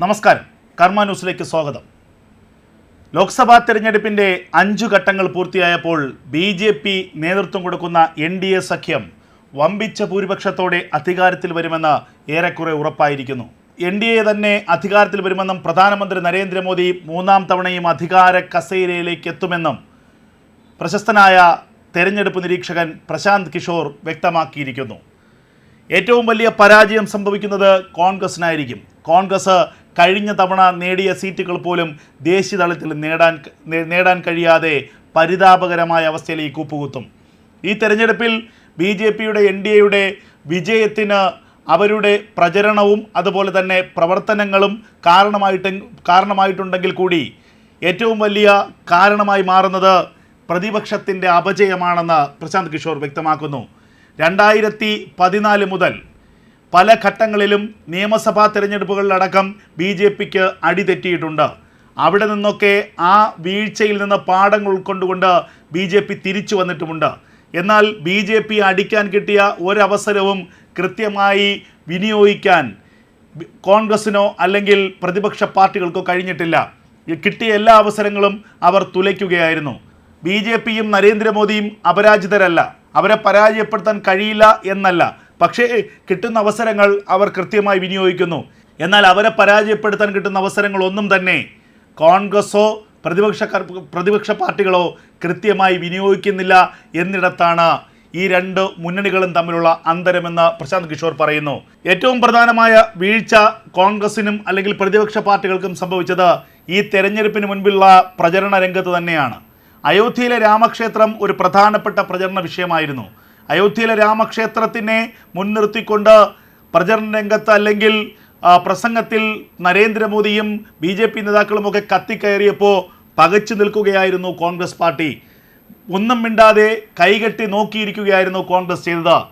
നമസ്കാരം. കർമ്മ ന്യൂസിലേക്ക് സ്വാഗതം. ലോക്സഭാ തെരഞ്ഞെടുപ്പിന്റെ അഞ്ചു ഘട്ടങ്ങൾ പൂർത്തിയായപ്പോൾ ബി ജെ പി നേതൃത്വം കൊടുക്കുന്ന എൻ ഡി എ സഖ്യം വമ്പിച്ച ഭൂരിപക്ഷത്തോടെ അധികാരത്തിൽ വരുമെന്ന് ഏറെക്കുറെ ഉറപ്പായിരിക്കുന്നു. എൻ ഡി എ തന്നെ അധികാരത്തിൽ വരുമെന്നും പ്രധാനമന്ത്രി നരേന്ദ്രമോദി മൂന്നാം തവണയും അധികാര കസേരയിലേക്ക് എത്തുമെന്നും പ്രശസ്തനായ തെരഞ്ഞെടുപ്പ് നിരീക്ഷകൻ പ്രശാന്ത് കിഷോർ വ്യക്തമാക്കിയിരിക്കുന്നു. ഏറ്റവും വലിയ പരാജയം സംഭവിക്കുന്നത് കോൺഗ്രസിനായിരിക്കും. കോൺഗ്രസ് കഴിഞ്ഞ തവണ നേടിയ സീറ്റുകൾ പോലും ദേശീയ തലത്തിൽ നേടാൻ നേടാൻ കഴിയാതെ പരിതാപകരമായ അവസ്ഥയിലേക്ക് കൂപ്പുകുത്തും. ഈ തെരഞ്ഞെടുപ്പിൽ ബി ജെ പിയുടെ എൻ ഡി എയുടെ വിജയത്തിന് അവരുടെ പ്രചരണവും അതുപോലെ തന്നെ പ്രവർത്തനങ്ങളും കാരണമായിട്ട് കാരണമായിട്ടുണ്ടെങ്കിൽ കൂടി ഏറ്റവും വലിയ കാരണമായി മാറുന്നത് പ്രതിപക്ഷത്തിന്റെ അപജയമാണെന്ന് പ്രശാന്ത് കിഷോർ വ്യക്തമാക്കുന്നു. രണ്ടായിരത്തി പതിനാല് മുതൽ പല ഘട്ടങ്ങളിലും നിയമസഭാ തിരഞ്ഞെടുപ്പുകളിലടക്കം ബി ജെ പിക്ക് അടിതെറ്റിയിട്ടുണ്ട് അവിടെ നിന്നൊക്കെ ആ വീഴ്ചയിൽ നിന്ന് പാഠങ്ങൾ ഉൾക്കൊണ്ടുകൊണ്ട് ബി ജെ പി തിരിച്ചു വന്നിട്ടുമുണ്ട്. എന്നാൽ ബി ജെ പി അടിക്കാൻ കിട്ടിയ ഒരവസരവും കൃത്യമായി വിനിയോഗിക്കാൻ കോൺഗ്രസിനോ അല്ലെങ്കിൽ പ്രതിപക്ഷ പാർട്ടികൾക്കോ കഴിഞ്ഞിട്ടില്ല. കിട്ടിയ എല്ലാ അവസരങ്ങളും അവർ തുലയ്ക്കുകയായിരുന്നു. ബി ജെ പിയും നരേന്ദ്രമോദിയും അപരാജിതരല്ല. അവരെ പരാജയപ്പെടുത്താൻ കഴിയില്ല എന്നല്ല. പക്ഷേ കിട്ടുന്ന അവസരങ്ങൾ അവർ കൃത്യമായി വിനിയോഗിക്കുന്നു. എന്നാൽ അവരെ പരാജയപ്പെടുത്താൻ കിട്ടുന്ന അവസരങ്ങളൊന്നും തന്നെ കോൺഗ്രസ്സോ പ്രതിപക്ഷ പ്രതിപക്ഷ പാർട്ടികളോ കൃത്യമായി വിനിയോഗിക്കുന്നില്ല എന്നിടത്താണ് ഈ രണ്ട് മുന്നണികളും തമ്മിലുള്ള അന്തരമെന്ന് പ്രശാന്ത് കിഷോർ പറയുന്നു. ഏറ്റവും പ്രധാനമായ വീഴ്ച കോൺഗ്രസിനും അല്ലെങ്കിൽ പ്രതിപക്ഷ പാർട്ടികൾക്കും സംഭവിച്ചത് ഈ തെരഞ്ഞെടുപ്പിന് മുൻപുള്ള പ്രചരണ രംഗത്ത് തന്നെയാണ്. അയോധ്യയിലെ രാമക്ഷേത്രം ഒരു പ്രധാനപ്പെട്ട പ്രചരണ വിഷയമായിരുന്നു. അയോധ്യയിലെ രാമക്ഷേത്രത്തിനെ മുൻനിർത്തിക്കൊണ്ട് പ്രചരണ രംഗത്ത് അല്ലെങ്കിൽ പ്രസംഗത്തിൽ നരേന്ദ്രമോദിയും ബി ജെ പി നേതാക്കളുമൊക്കെ കത്തിക്കയറിയപ്പോൾ പകച്ചു നിൽക്കുകയായിരുന്നു കോൺഗ്രസ് പാർട്ടി. ഒന്നും മിണ്ടാതെ കൈകെട്ടി നോക്കിയിരിക്കുകയായിരുന്നു കോൺഗ്രസ് ചെയ്തത്.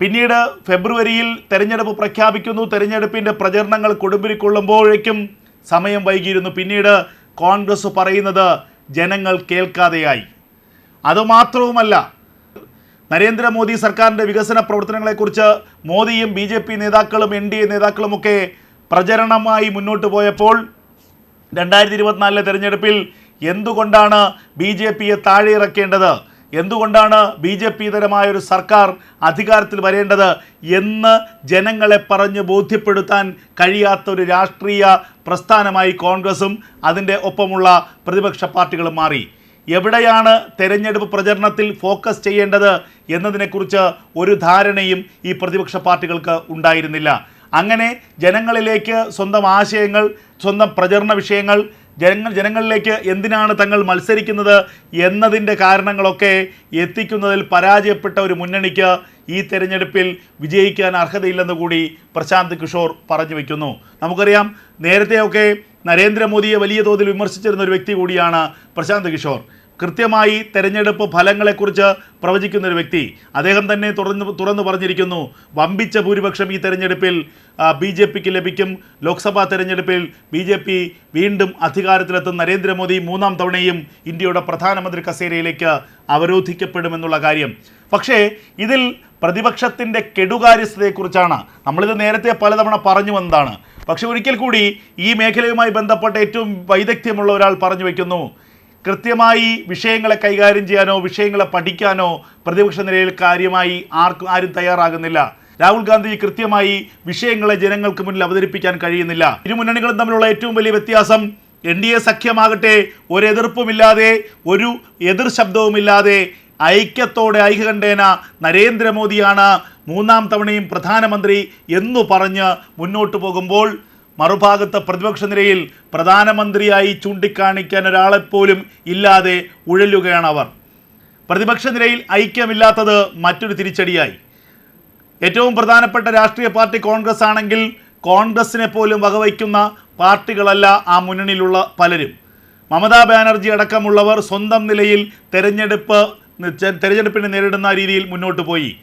പിന്നീട് ഫെബ്രുവരിയിൽ തെരഞ്ഞെടുപ്പ് പ്രഖ്യാപിക്കുന്നു. തെരഞ്ഞെടുപ്പിന്റെ പ്രചരണങ്ങൾ കൊടുമ്പിരിക്കൊള്ളുമ്പോഴേക്കും സമയം വൈകിയിരുന്നു. പിന്നീട് കോൺഗ്രസ് പറയുന്നത് ജനങ്ങൾ കേൾക്കാതെയായി. അതുമാത്രവുമല്ല നരേന്ദ്രമോദി സർക്കാരിന്റെ വികസന പ്രവർത്തനങ്ങളെക്കുറിച്ച് മോദിയും ബി ജെ പി നേതാക്കളും എൻ ഡി എ നേതാക്കളുമൊക്കെ പ്രചരണമായി മുന്നോട്ട് പോയപ്പോൾ രണ്ടായിരത്തി ഇരുപത്തിനാലിലെ തെരഞ്ഞെടുപ്പിൽ എന്തുകൊണ്ടാണ് ബി ജെ പിയെ താഴെ ഇറക്കേണ്ടത് എന്തുകൊണ്ടാണ് ബി ജെ പി തരമായ ഒരു സർക്കാർ അധികാരത്തിൽ വരേണ്ടത് എന്ന് ജനങ്ങളെ പറഞ്ഞ് ബോധ്യപ്പെടുത്താൻ കഴിയാത്ത ഒരു രാഷ്ട്രീയ പ്രസ്ഥാനമായി കോൺഗ്രസും അതിന്റെ ഒപ്പമുള്ള പ്രതിപക്ഷ പാർട്ടികളും മാറി. എവിടെയാണ് തെരഞ്ഞെടുപ്പ് പ്രചരണത്തിൽ ഫോക്കസ് ചെയ്യേണ്ടത് എന്നതിനെക്കുറിച്ച് ഒരു ധാരണയും ഈ പ്രതിപക്ഷ പാർട്ടികൾക്ക് ഉണ്ടായിരുന്നില്ല. അങ്ങനെ ജനങ്ങളിലേക്ക് സ്വന്തം ആശയങ്ങൾ സ്വന്തം പ്രചരണ വിഷയങ്ങൾ ജനങ്ങൾ ജനങ്ങളിലേക്ക് എന്തിനാണ് തങ്ങൾ മത്സരിക്കുന്നത് എന്നതിന്റെ കാരണങ്ങളൊക്കെ എത്തിക്കുന്നതിൽ പരാജയപ്പെട്ട ഒരു മുന്നണിക്ക് ഈ തെരഞ്ഞെടുപ്പിൽ വിജയിക്കാൻ അർഹതയില്ലെന്ന് കൂടി പ്രശാന്ത് കിഷോർ പറഞ്ഞു വയ്ക്കുന്നു നമുക്കറിയാം നേരത്തെയൊക്കെ നരേന്ദ്രമോദിയെ വലിയ തോതിൽ വിമർശിച്ചിരുന്ന ഒരു വ്യക്തി കൂടിയാണ് പ്രശാന്ത് കിഷോർ. കൃത്യമായി തെരഞ്ഞെടുപ്പ് ഫലങ്ങളെക്കുറിച്ച് പ്രവചിക്കുന്ന ഒരു വ്യക്തി. അദ്ദേഹം തന്നെ തുറന്ന് തുറന്നു പറഞ്ഞിരിക്കുന്നു വമ്പിച്ച ഭൂരിപക്ഷം ഈ തെരഞ്ഞെടുപ്പിൽ ബി ജെ പിക്ക് ലഭിക്കും. ലോക്സഭാ തെരഞ്ഞെടുപ്പിൽ ബി ജെ പി വീണ്ടും അധികാരത്തിലെത്തും. നരേന്ദ്രമോദി മൂന്നാം തവണയും ഇന്ത്യയുടെ പ്രധാനമന്ത്രി കസേരയിലേക്ക് അവരോധിക്കപ്പെടുമെന്നുള്ള കാര്യം. പക്ഷേ ഇതിൽ പ്രതിപക്ഷത്തിന്റെ കെടുകാര്യസ്ഥതയെക്കുറിച്ചാണ്. നമ്മളിത് നേരത്തെ പലതവണ പറഞ്ഞു വന്നതാണ്. പക്ഷെ ഒരിക്കൽ കൂടി ഈ മേഖലയുമായി ബന്ധപ്പെട്ട ഏറ്റവും വൈദഗ്ധ്യമുള്ള ഒരാൾ പറഞ്ഞു വയ്ക്കുന്നു കൃത്യമായി വിഷയങ്ങളെ കൈകാര്യം ചെയ്യാനോ വിഷയങ്ങളെ പഠിക്കാനോ പ്രതിപക്ഷ നിലയിൽ കാര്യമായി ആർക്കും ആരും തയ്യാറാകുന്നില്ല. രാഹുൽ ഗാന്ധി കൃത്യമായി വിഷയങ്ങളെ ജനങ്ങൾക്ക് മുന്നിൽ അവതരിപ്പിക്കാൻ കഴിയുന്നില്ല. ഇരു മുന്നണികളും തമ്മിലുള്ള ഏറ്റവും വലിയ വ്യത്യാസം എൻ ഡി എ സഖ്യമാകട്ടെ ഒരു എതിർപ്പുമില്ലാതെ ഒരു എതിർ ശബ്ദവുമില്ലാതെ ഐക്യത്തോടെ ഐക്യകണ്ഠേന നരേന്ദ്രമോദിയാണ് മൂന്നാം തവണയും പ്രധാനമന്ത്രി എന്നു പറഞ്ഞ് മുന്നോട്ട് പോകുമ്പോൾ മറുഭാഗത്ത് പ്രതിപക്ഷ നിരയിൽ പ്രധാനമന്ത്രിയായി ചൂണ്ടിക്കാണിക്കാൻ ഒരാളെപ്പോലും ഇല്ലാതെ ഉഴലുകയാണ് അവർ. പ്രതിപക്ഷ നിരയിൽ ഐക്യമില്ലാത്തത് മറ്റൊരു തിരിച്ചടിയായി. ഏറ്റവും പ്രധാനപ്പെട്ട രാഷ്ട്രീയ പാർട്ടി കോൺഗ്രസ് ആണെങ്കിൽ കോൺഗ്രസിനെ പോലും വകവയ്ക്കുന്ന പാർട്ടികളല്ല ആ മുന്നണിയിലുള്ള പലരും. മമതാ ബാനർജി അടക്കമുള്ളവർ സ്വന്തം നിലയിൽ തെരഞ്ഞെടുപ്പ് തെരഞ്ഞെടുപ്പിനെ നേരിടുന്ന രീതിയിൽ മുന്നോട്ട് പോയി.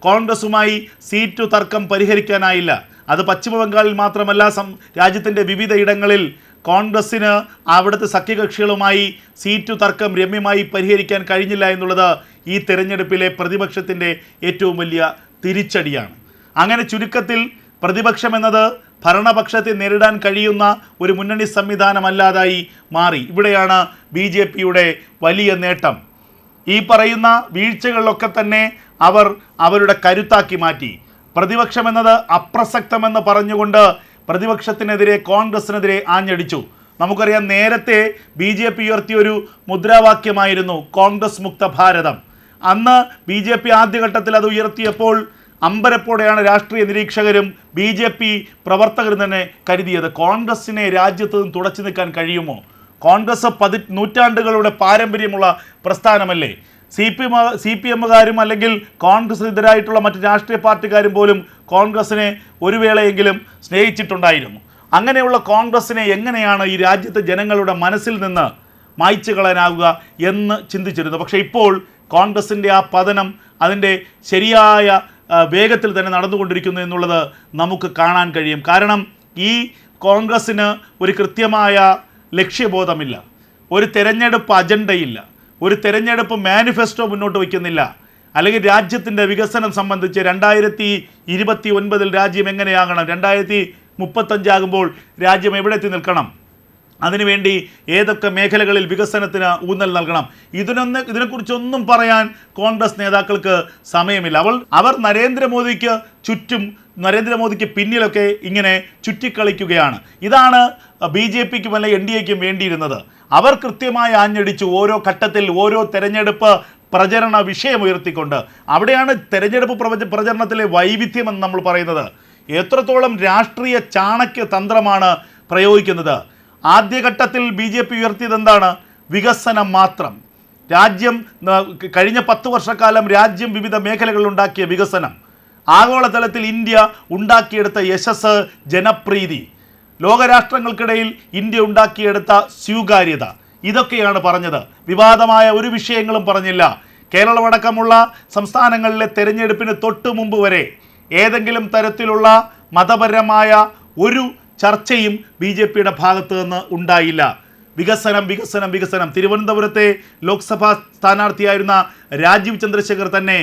കോൺഗ്രസുമായി സീറ്റു തർക്കം പരിഹരിക്കാനായില്ല. അത് പശ്ചിമബംഗാളിൽ മാത്രമല്ല സം രാജ്യത്തിന്റെ വിവിധ ഇടങ്ങളിൽ കോൺഗ്രസ്സിന് അവിടുത്തെ സഖ്യകക്ഷികളുമായി സീറ്റു തർക്കം രമ്യമായി പരിഹരിക്കാൻ കഴിഞ്ഞില്ല എന്നുള്ളത് ഈ തെരഞ്ഞെടുപ്പിലെ പ്രതിപക്ഷത്തിന്റെ ഏറ്റവും വലിയ തിരിച്ചടിയാണ്. അങ്ങനെ ചുരുക്കത്തിൽ പ്രതിപക്ഷം എന്നത് ഭരണപക്ഷത്തെ നേരിടാൻ കഴിയുന്ന ഒരു മുന്നണി സംവിധാനമല്ലാതായി മാറി. ഇവിടെയാണ് ബി വലിയ നേട്ടം. ഈ പറയുന്ന വീഴ്ചകളിലൊക്കെ തന്നെ അവർ അവരുടെ കരുത്താക്കി മാറ്റി. പ്രതിപക്ഷം എന്നത് അപ്രസക്തമെന്ന് പറഞ്ഞുകൊണ്ട് പ്രതിപക്ഷത്തിനെതിരെ കോൺഗ്രസിനെതിരെ ആഞ്ഞടിച്ചു. നമുക്കറിയാം നേരത്തെ ബി ജെ പി ഉയർത്തിയൊരു മുദ്രാവാക്യമായിരുന്നു കോൺഗ്രസ് മുക്ത ഭാരതം. അന്ന് ബി ജെ പി ആദ്യഘട്ടത്തിൽ അത് ഉയർത്തിയപ്പോൾ അമ്പരപ്പോടെയാണ് രാഷ്ട്രീയ നിരീക്ഷകരും ബി ജെ പി പ്രവർത്തകരും തന്നെ കരുതിയത്. കോൺഗ്രസിനെ രാജ്യത്ത് നിന്ന് തുടച്ചു നിൽക്കാൻ കഴിയുമോ? കോൺഗ്രസ് പതി നൂറ്റാണ്ടുകളുടെ പാരമ്പര്യമുള്ള പ്രസ്ഥാനമല്ലേ? C P M C P എമ്മുകാരും അല്ലെങ്കിൽ കോൺഗ്രസ് എതിരായിട്ടുള്ള മറ്റ് രാഷ്ട്രീയ പാർട്ടിക്കാരും പോലും കോൺഗ്രസിനെ ഒരു വേളയെങ്കിലും സ്നേഹിച്ചിട്ടുണ്ടായിരുന്നു. അങ്ങനെയുള്ള കോൺഗ്രസിനെ എങ്ങനെയാണ് ഈ രാജ്യത്തെ ജനങ്ങളുടെ മനസ്സിൽ നിന്ന് മായ്ച്ചു കളയാനാവുക എന്ന് ചിന്തിച്ചിരുന്നു. പക്ഷേ ഇപ്പോൾ കോൺഗ്രസിന്റെ ആ പതനം അതിന്റെ ശരിയായ വേഗത്തിൽ തന്നെ നടന്നുകൊണ്ടിരിക്കുന്നു എന്നുള്ളത് നമുക്ക് കാണാൻ കഴിയും. കാരണം ഈ കോൺഗ്രസ്സിന് ഒരു കൃത്യമായ ലക്ഷ്യബോധമില്ല. ഒരു തെരഞ്ഞെടുപ്പ് അജണ്ടയില്ല. ഒരു തെരഞ്ഞെടുപ്പ് മാനിഫെസ്റ്റോ മുന്നോട്ട് വയ്ക്കുന്നില്ല. അല്ലെങ്കിൽ രാജ്യത്തിന്റെ വികസനം സംബന്ധിച്ച് രണ്ടായിരത്തി ഇരുപത്തി ഒൻപതിൽ രാജ്യം എങ്ങനെയാകണം? രണ്ടായിരത്തി മുപ്പത്തഞ്ചാകുമ്പോൾ രാജ്യം എവിടെ എത്തി നിൽക്കണം? അതിനുവേണ്ടി ഏതൊക്കെ മേഖലകളിൽ വികസനത്തിന് ഊന്നൽ നൽകണം? ഇതിനൊന്ന് ഇതിനെക്കുറിച്ചൊന്നും പറയാൻ കോൺഗ്രസ് നേതാക്കൾക്ക് സമയമില്ല. അവൾ അവർ നരേന്ദ്രമോദിക്ക് ചുറ്റും നരേന്ദ്രമോദിക്ക് പിന്നിലൊക്കെ ഇങ്ങനെ ചുറ്റിക്കളിക്കുകയാണ്. ഇതാണ് ബി ജെ പിക്കും അല്ല എൻ ഡി എക്കും വേണ്ടിയിരുന്നത്. അവർ കൃത്യമായി ആഞ്ഞടിച്ചു ഓരോ ഘട്ടത്തിൽ ഓരോ തെരഞ്ഞെടുപ്പ് പ്രചരണ വിഷയം ഉയർത്തിക്കൊണ്ട്. അവിടെയാണ് തെരഞ്ഞെടുപ്പ് പ്രവച പ്രചരണത്തിലെ വൈവിധ്യമെന്ന് നമ്മൾ പറയുന്നത്. എത്രത്തോളം രാഷ്ട്രീയ ചാണക്യ തന്ത്രമാണ് പ്രയോഗിക്കുന്നത്. ആദ്യഘട്ടത്തിൽ ബി ജെ പി ഉയർത്തിയത് എന്താണ്? വികസനം മാത്രം. രാജ്യം കഴിഞ്ഞ പത്ത് വർഷക്കാലം രാജ്യം വിവിധ മേഖലകളിൽ ഉണ്ടാക്കിയ വികസനം. ആഗോളതലത്തിൽ ഇന്ത്യ ഉണ്ടാക്കിയെടുത്ത യശസ് ജനപ്രീതി. ലോകരാഷ്ട്രങ്ങൾക്കിടയിൽ ഇന്ത്യ ഉണ്ടാക്കിയെടുത്ത സ്വീകാര്യത. ഇതൊക്കെയാണ് പറഞ്ഞത്. വിവാദമായ ഒരു വിഷയങ്ങളും പറഞ്ഞില്ല. കേരളമടക്കമുള്ള സംസ്ഥാനങ്ങളിലെ തെരഞ്ഞെടുപ്പിന് തൊട്ടു മുമ്പ് വരെ ഏതെങ്കിലും തരത്തിലുള്ള മതപരമായ ഒരു ചർച്ചയും ബി ജെ പിയുടെ ഭാഗത്തു നിന്ന് ഉണ്ടായില്ല. വികസനം വികസനം വികസനം. തിരുവനന്തപുരത്തെ ലോക്സഭാ സ്ഥാനാർത്ഥിയായിരുന്ന രാജീവ് ചന്ദ്രശേഖർ തന്നെ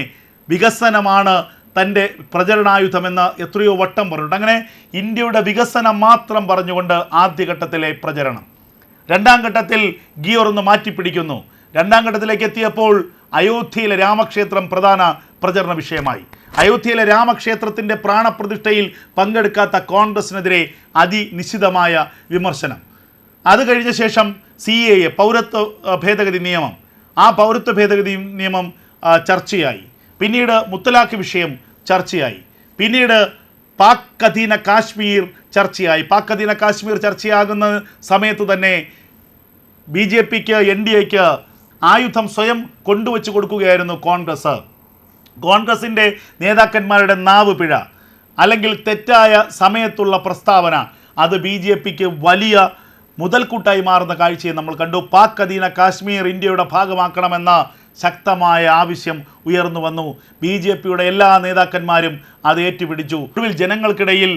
വികസനമാണ് തന്റെ പ്രചരണായുധമെന്ന് എത്രയോ വട്ടം പറഞ്ഞിട്ടുണ്ട്. അങ്ങനെ ഇന്ത്യയുടെ വികസനം മാത്രം പറഞ്ഞുകൊണ്ട് ആദ്യഘട്ടത്തിലെ പ്രചരണം. രണ്ടാം ഘട്ടത്തിൽ ഗിയോർ ഒന്ന് മാറ്റിപ്പിടിക്കുന്നു. രണ്ടാം ഘട്ടത്തിലേക്ക് എത്തിയപ്പോൾ അയോധ്യയിലെ രാമക്ഷേത്രം പ്രധാന പ്രചരണ വിഷയമായി. അയോധ്യയിലെ രാമക്ഷേത്രത്തിന്റെ പ്രാണപ്രതിഷ്ഠയിൽ പങ്കെടുക്കാത്ത കോൺഗ്രസിനെതിരെ അതിനിശ്ചിതമായ വിമർശനം. അത് കഴിഞ്ഞ ശേഷം സി എ എ പൗരത്വ ഭേദഗതി നിയമം. ആ പൗരത്വ ഭേദഗതി നിയമം ചർച്ചയായി. പിന്നീട് മുത്തലാഖ് വിഷയം ചർച്ചയായി. പിന്നീട് പാക് അധീന കാശ്മീർ ചർച്ചയായി. പാക് അധീന കാശ്മീർ ചർച്ചയാകുന്ന സമയത്ത് തന്നെ ബി ജെ പിക്ക് എൻ ഡി എക്ക് ആയുധം സ്വയം കൊണ്ടുവച്ച് കൊടുക്കുകയായിരുന്നു കോൺഗ്രസ്. കോൺഗ്രസിന്റെ നേതാക്കന്മാരുടെ നാവ് പിഴ അല്ലെങ്കിൽ തെറ്റായ സമയത്തുള്ള പ്രസ്താവന അത് ബി ജെ പിക്ക് വലിയ മുതൽക്കൂട്ടായി മാറുന്ന കാഴ്ചയെ നമ്മൾ കണ്ടു. പാക് അധീന കാശ്മീർ ഇന്ത്യയുടെ ഭാഗമാക്കണമെന്ന ശക്തമായ ആവശ്യം ഉയർന്നു വന്നു. ബി ജെ പിയുടെ എല്ലാ നേതാക്കന്മാരും അത് ഏറ്റുപിടിച്ചു. ഒടുവിൽ ജനങ്ങൾക്കിടയിൽ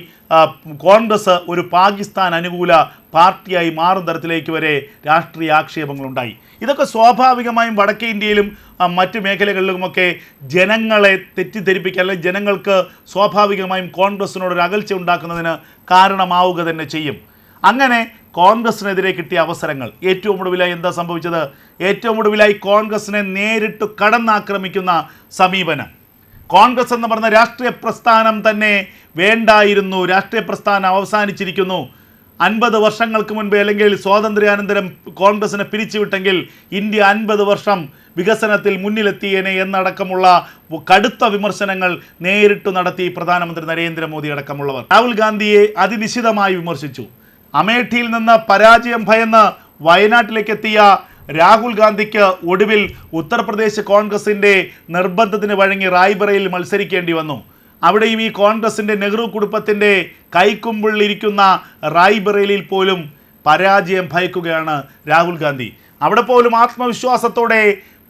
കോൺഗ്രസ് ഒരു പാകിസ്ഥാൻ അനുകൂല പാർട്ടിയായി മാറും തരത്തിലേക്ക് വരെ രാഷ്ട്രീയ ആക്ഷേപങ്ങളുണ്ടായി. ഇതൊക്കെ സ്വാഭാവികമായും വടക്കേ ഇന്ത്യയിലും മറ്റു മേഖലകളിലുമൊക്കെ ജനങ്ങളെ തെറ്റിദ്ധരിപ്പിക്കുക അല്ലെങ്കിൽ ജനങ്ങൾക്ക് സ്വാഭാവികമായും കോൺഗ്രസിനോട് ഒരു അകൽച്ച ഉണ്ടാക്കുന്നതിന് കാരണമാവുക തന്നെ ചെയ്യും. അങ്ങനെ കോൺഗ്രസിനെതിരെ കിട്ടിയ അവസരങ്ങൾ. ഏറ്റവും ഒടുവിലായി എന്താ സംഭവിച്ചത്? ഏറ്റവും ഒടുവിലായി കോൺഗ്രസിനെ നേരിട്ട് കടന്നാക്രമിക്കുന്ന സമീപനം. കോൺഗ്രസ് എന്ന് പറഞ്ഞ രാഷ്ട്രീയ പ്രസ്ഥാനം തന്നെ വേണ്ടായിരുന്നു. രാഷ്ട്രീയ പ്രസ്ഥാനം അവസാനിച്ചിരിക്കുന്നു. അൻപത് വർഷങ്ങൾക്ക് മുൻപ് അല്ലെങ്കിൽ സ്വാതന്ത്ര്യാനന്തരം കോൺഗ്രസിനെ പിരിച്ചുവിട്ടെങ്കിൽ ഇന്ത്യ അൻപത് വർഷം വികസനത്തിൽ മുന്നിലെത്തിയേനെ എന്നടക്കമുള്ള കടുത്ത വിമർശനങ്ങൾ നേരിട്ട് നടത്തി പ്രധാനമന്ത്രി നരേന്ദ്രമോദി അടക്കമുള്ളവർ. രാഹുൽ ഗാന്ധിയെ അതിനിശിതമായി വിമർശിച്ചു. അമേഠിയിൽ നിന്ന് പരാജയം ഭയന്ന് വയനാട്ടിലേക്ക് എത്തിയ രാഹുൽ ഗാന്ധിക്ക് ഒടുവിൽ ഉത്തർപ്രദേശ് കോൺഗ്രസിന്റെ നിർബന്ധത്തിന് വഴങ്ങി റായ്ബറയിൽ മത്സരിക്കേണ്ടി വന്നു. അവിടെയും ഈ കോൺഗ്രസിന്റെ നെഹ്റു കുടുംബത്തിന്റെ കൈക്കുമ്പിളിരിക്കുന്ന റായ്ബറേലിയിൽ പോലും പരാജയം ഭയക്കുകയാണ് രാഹുൽ ഗാന്ധി. അവിടെ പോലും ആത്മവിശ്വാസത്തോടെ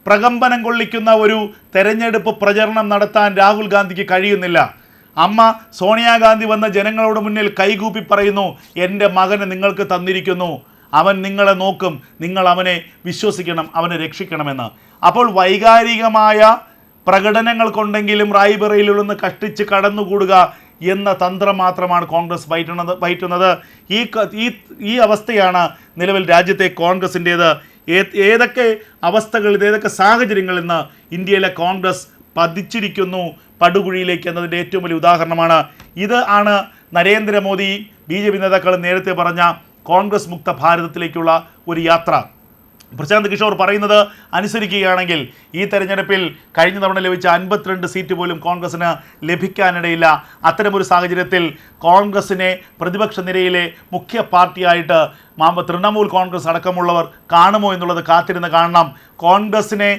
പ്രകമ്പനം കൊള്ളിക്കുന്ന ഒരു തെരഞ്ഞെടുപ്പ് പ്രചരണം നടത്താൻ രാഹുൽ ഗാന്ധിക്ക് കഴിയുന്നില്ല. അമ്മ സോണിയാഗാന്ധി വന്ന ജനങ്ങളോട് മുന്നിൽ കൈകൂപ്പി പറയുന്നു എന്റെ മകനെ നിങ്ങൾക്ക് തന്നിരിക്കുന്നു. അവൻ നിങ്ങളെ നോക്കും. നിങ്ങൾ അവനെ വിശ്വസിക്കണം. അവനെ രക്ഷിക്കണമെന്ന്. അപ്പോൾ വൈകാരികമായ പ്രകടനങ്ങൾ കൊണ്ടെങ്കിലും റായ്ബറയിൽ നിന്ന് കഷ്ടിച്ച് കടന്നുകൂടുക എന്ന തന്ത്രം മാത്രമാണ് കോൺഗ്രസ് പയറ്റുന്നത് ഈ ഈ ഈ അവസ്ഥയാണ് നിലവിൽ രാജ്യത്തെ കോൺഗ്രസിന്റേത്. ഏതൊക്കെ അവസ്ഥകളിൽ ഏതൊക്കെ സാഹചര്യങ്ങളിൽ നിന്ന് ഇന്ത്യയിലെ കോൺഗ്രസ് പതിച്ചിരിക്കുന്നു? പടുകുഴിയിലേക്ക് എന്നതിന്റെ ഏറ്റവും വലിയ ഉദാഹരണമാണ്. ഇത് ആണ് നരേന്ദ്രമോദി ബി ജെ പി നേതാക്കൾ നേരത്തെ പറഞ്ഞ കോൺഗ്രസ് മുക്ത ഭാരതത്തിലേക്കുള്ള ഒരു യാത്ര. പ്രശാന്ത് കിഷോർ പറയുന്നത് അനുസരിക്കുകയാണെങ്കിൽ ഈ തെരഞ്ഞെടുപ്പിൽ കഴിഞ്ഞ തവണ ലഭിച്ച അൻപത്തിരണ്ട് സീറ്റ് പോലും കോൺഗ്രസിന് ലഭിക്കാനിടയില്ല. അത്തരമൊരു സാഹചര്യത്തിൽ കോൺഗ്രസിനെ പ്രതിപക്ഷ നിരയിലെ മുഖ്യ പാർട്ടിയായിട്ട് മാമ്പ തൃണമൂൽ കോൺഗ്രസ് അടക്കമുള്ളവർ കാണുമോ എന്നുള്ളത് കാത്തിരുന്ന് കാണണം. കോൺഗ്രസിനെ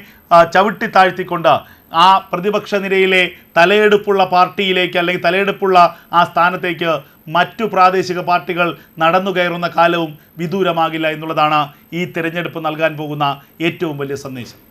ചവിട്ടി താഴ്ത്തിക്കൊണ്ട് ആ പ്രതിപക്ഷ നിരയിലെ തലയെടുപ്പുള്ള പാർട്ടിയിലേക്ക് അല്ലെങ്കിൽ തലയെടുപ്പുള്ള ആ സ്ഥാനത്തേക്ക് മറ്റു പ്രാദേശിക പാർട്ടികൾ നടന്നു കയറുന്ന കാലവും വിദൂരമാകില്ല എന്നുള്ളതാണ് ഈ തിരഞ്ഞെടുപ്പ് നൽകാൻ പോകുന്ന ഏറ്റവും വലിയ സന്ദേശം.